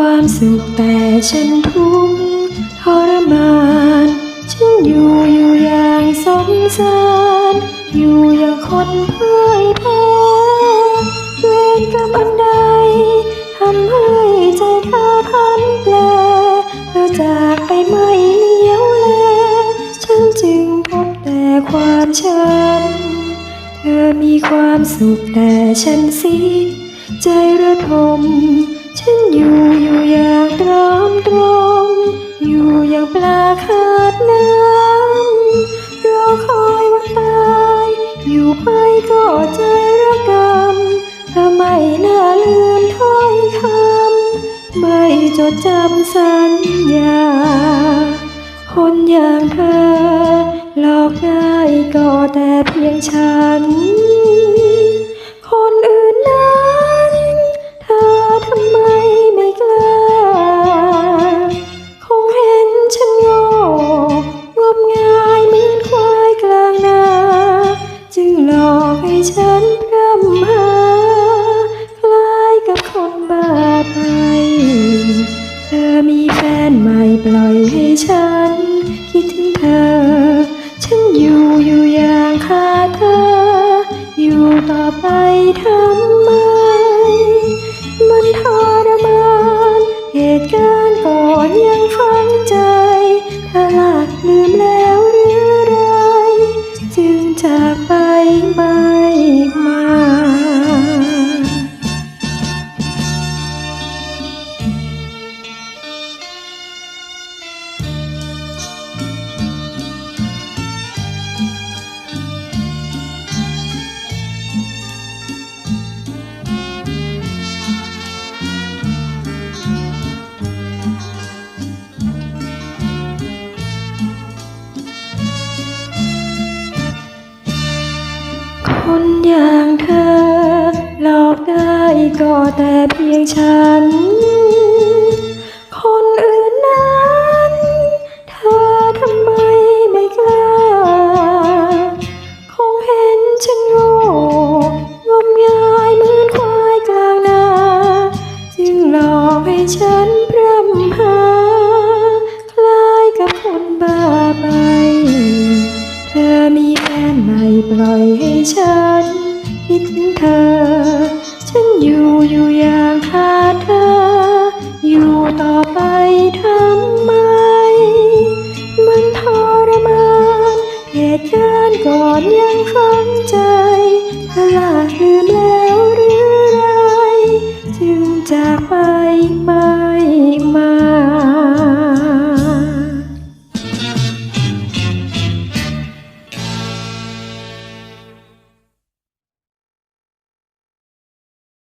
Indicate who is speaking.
Speaker 1: ความสุขแต่ฉันทุกข์ทรมาน ฉันอยู่อยู่อย่างสงสาร อยู่อย่างคนพ่ายแพ้เวรกรรมอันใดทำให้ใจเธอพันแปรเธอจากไปไม่เลี้ยวแล ฉันจึงพบแต่ความช้ำเธอมีความสุขแต่ฉันสิใจระทม น่าลืมถ้อยคำไม่จดจำสัญญา คนอย่างเธอหลอกได้ก็แต่เพียงฉัน คนอื่นนั้นเธอทำไมไม่กล้า คงเห็นฉันโง่งมงายเหมือนควายกลางนา จึงหลอกให้ฉัน มีแฟนใหม่ปล่อยให้ฉัน คิดถึงเธอ ฉันอยู่อยู่อย่างขาดเธอ อยู่ต่อไปทำไม มันทรมานเหตุการณ์ก่อนยังฝังใจเธอหลักลืมแล้วหรือไร จึงจากไป คนอย่างเธอ หลอกได้ก็แต่เพียงฉัน คนอื่นนั้น เธอทำไมไม่กล้า คงเห็นฉันโง่งมงายเหมือนควายกลางนา จึงหลอกให้ฉัน อยให้ฉันคิดถึเธอ ฉันอยู่อยู่อย่างขาดเธอ อยู่ต่อไปทำไม มันทรมานเหตุการณ์ก่อนยังฝังใจตลาดลืมแล้วหรือไร จึงจากไปมา